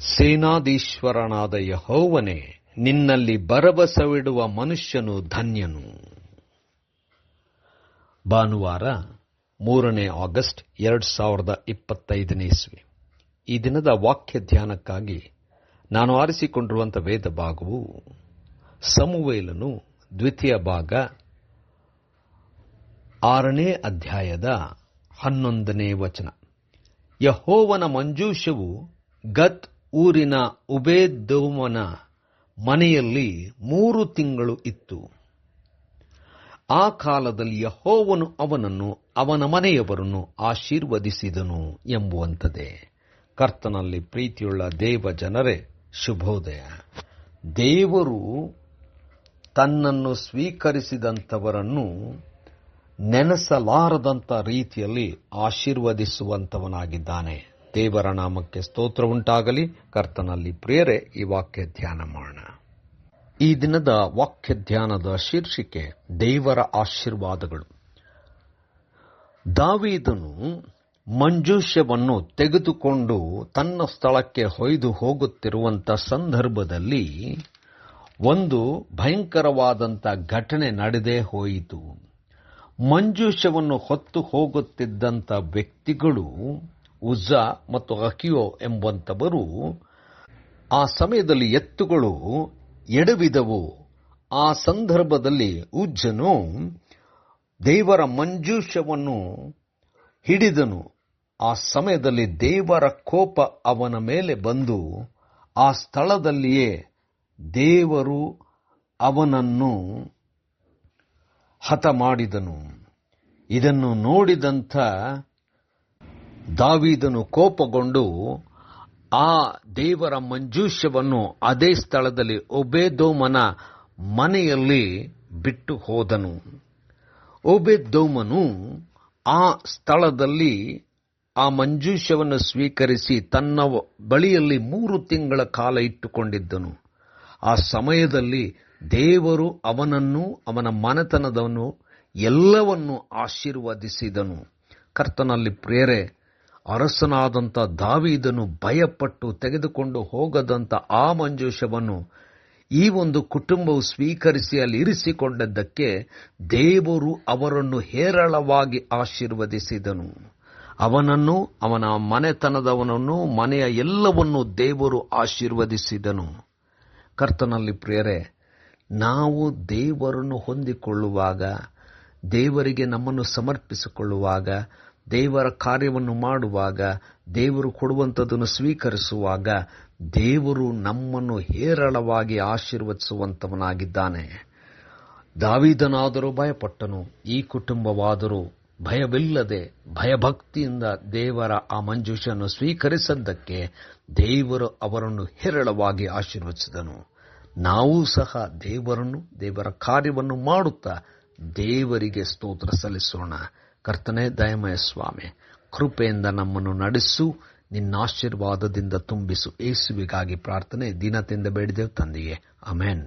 ಸೇನಾಧೀಶ್ವರನಾದ ಯಹೋವನೇ, ನಿನ್ನಲ್ಲಿ ಭರವಸವಿಡುವ ಮನುಷ್ಯನು ಧನ್ಯನು. ಭಾನುವಾರ ಮೂರನೇ ಆಗಸ್ಟ್ ಎರಡು ಸಾವಿರದ ಇಪ್ಪತ್ತೈದನೇ ಇಸ್ವಿ. ಈ ದಿನದ ವಾಕ್ಯ ಧ್ಯಾನಕ್ಕಾಗಿ ನಾನು ಆರಿಸಿಕೊಂಡಿರುವಂಥ ವೇದ ಭಾಗವು ಸಮುವೇಲನು ದ್ವಿತೀಯ ಭಾಗ ಆರನೇ ಅಧ್ಯಾಯದ ಹನ್ನೊಂದನೇ ವಚನ. ಯಹೋವನ ಮಂಜೂಷವು ಗತ್ ಊರಿನ ಉಬೇದೋಮನ ಮನೆಯಲ್ಲಿ ಮೂರು ತಿಂಗಳು ಇತ್ತು. ಆ ಕಾಲದಲ್ಲಿ ಯಹೋವನು ಅವನನ್ನು, ಅವನ ಮನೆಯವರನ್ನು ಆಶೀರ್ವದಿಸಿದನು ಎಂಬುವಂಥದ್ದೇ. ಕರ್ತನಲ್ಲಿ ಪ್ರೀತಿಯುಳ್ಳ ದೇವ ಜನರೇ, ಶುಭೋದಯ. ದೇವರು ತನ್ನನ್ನು ಸ್ವೀಕರಿಸಿದಂಥವರನ್ನು ನೆನೆಸಲಾರದಂಥ ರೀತಿಯಲ್ಲಿ ಆಶೀರ್ವದಿಸುವಂತವನಾಗಿದ್ದಾನೆ ದೇವರ ನಾಮಕ್ಕೆ ಸ್ತೋತ್ರ ಉಂಟಾಗಲಿ ಕರ್ತನಲ್ಲಿ ಪ್ರಿಯರೇ, ಈ ವಾಕ್ಯ ಧ್ಯಾನ ಮಾಡೋಣ. ಈ ದಿನದ ವಾಕ್ಯ ಧ್ಯಾನದ ಶೀರ್ಷಿಕೆ ದೇವರ ಆಶೀರ್ವಾದಗಳು. ದಾವಿದನು ಮಂಜೂಷ್ಯವನ್ನು ತೆಗೆದುಕೊಂಡು ತನ್ನ ಸ್ಥಳಕ್ಕೆ ಹೊಯ್ದು ಹೋಗುತ್ತಿರುವಂಥ ಸಂದರ್ಭದಲ್ಲಿ ಒಂದು ಭಯಂಕರವಾದಂಥ ಘಟನೆ ನಡೆದೇ ಹೋಯಿತು. ಮಂಜೂಷವನ್ನು ಹೊತ್ತು ಹೋಗುತ್ತಿದ್ದಂಥ ವ್ಯಕ್ತಿಗಳು ಉಜ್ಜ ಮತ್ತು ಅಕಿಯೋ ಎಂಬಂಥವರು ಆ ಸಮಯದಲ್ಲಿ ಎತ್ತುಗಳು ಎಡವಿದವು. ಆ ಸಂದರ್ಭದಲ್ಲಿ ಉಜ್ಜನು ದೇವರ ಮಂಜೂಷವನ್ನು ಹಿಡಿದನು. ಆ ಸಮಯದಲ್ಲಿ ದೇವರ ಕೋಪ ಅವನ ಮೇಲೆ ಬಂದು ಆ ಸ್ಥಳದಲ್ಲಿಯೇ ದೇವರು ಅವನನ್ನು ಹತ ಮಾಡಿದನು ಇದನ್ನು ನೋಡಿದಂಥ ದಾವೀದನು ಕೋಪಗೊಂಡು ಆ ದೇವರ ಮಂಜೂಷವನ್ನು ಅದೇ ಸ್ಥಳದಲ್ಲಿ ಒಬೇದೋಮನ ಮನೆಯಲ್ಲಿ ಬಿಟ್ಟು ಹೋದನು. ಒಬೇದೋಮನು ಆ ಸ್ಥಳದಲ್ಲಿ ಆ ಮಂಜೂಷವನ್ನು ಸ್ವೀಕರಿಸಿ ತನ್ನ ಬಳಿಯಲ್ಲಿ ಮೂರು ತಿಂಗಳ ಕಾಲ ಇಟ್ಟುಕೊಂಡಿದ್ದನು. ಆ ಸಮಯದಲ್ಲಿ ದೇವರು ಅವನನ್ನು, ಅವನ ಮನೆತನದವನು ಎಲ್ಲವನ್ನು ಆಶೀರ್ವದಿಸಿದನು. ಕರ್ತನಲ್ಲಿ ಪ್ರೇರೆ ಅರಸನಾದಂಥ ದಾವಿದನು ಭಯಪಟ್ಟು ತೆಗೆದುಕೊಂಡು ಹೋಗದಂಥ ಆ ಮಂಜೂಷವನ್ನು ಈ ಒಂದು ಕುಟುಂಬವು ಸ್ವೀಕರಿಸಿ ಅಲ್ಲಿ ಇರಿಸಿಕೊಂಡದ್ದಕ್ಕೆ ದೇವರು ಅವರನ್ನು ಹೇರಳವಾಗಿ ಆಶೀರ್ವದಿಸಿದನು. ಅವನನ್ನು, ಅವನ ಮನೆತನದವನನ್ನು, ಮನೆಯ ಎಲ್ಲವನ್ನು ದೇವರು ಆಶೀರ್ವದಿಸಿದನು. ಕರ್ತನಲ್ಲಿ ಪ್ರಿಯರೇ, ನಾವು ದೇವರನ್ನು ಹೊಂದಿಕೊಳ್ಳುವಾಗ, ದೇವರಿಗೆ ನಮ್ಮನ್ನು ಸಮರ್ಪಿಸಿಕೊಳ್ಳುವಾಗ ದೇವರ ಕಾರ್ಯವನ್ನು ಮಾಡುವಾಗ, ದೇವರು ಕೊಡುವಂಥದ್ದನ್ನು ಸ್ವೀಕರಿಸುವಾಗ, ದೇವರು ನಮ್ಮನ್ನು ಹೇರಳವಾಗಿ ಆಶೀರ್ವದಿಸುವಂತವನಾಗಿದ್ದಾನೆ ದಾವಿದನಾದರೂ ಭಯಪಟ್ಟನು, ಈ ಕುಟುಂಬವಾದರೂ ಭಯವಿಲ್ಲದೆ ಭಯಭಕ್ತಿಯಿಂದ ದೇವರ ಆ ಮಂಜೂಷನ್ನು ಸ್ವೀಕರಿಸದ್ದಕ್ಕೆ ದೇವರು ಅವರನ್ನು ಹೇರಳವಾಗಿ ಆಶೀರ್ವದಿಸಿದನು. ನಾವು ಸಹ ದೇವರನ್ನು, ದೇವರ ಕಾರ್ಯವನ್ನು ಮಾಡುತ್ತಾ ದೇವರಿಗೆ ಸ್ತೋತ್ರ ಸಲ್ಲಿಸೋಣ. ಕರ್ತನೆ ದಯಮಯ ಸ್ವಾಮಿ, ಕೃಪೆಯಿಂದ ನಮ್ಮನ್ನು ನಡೆಸು ನಿನ್ನ ಆಶೀರ್ವಾದದಿಂದ ತುಂಬಿಸು. ಏಸುವಿಗಾಗಿ ಪ್ರಾರ್ಥನೆ ದಿನದಿಂದ ಬೇಡಿದೆವು ತಂದೆಯೇ. ಅಮೆನ್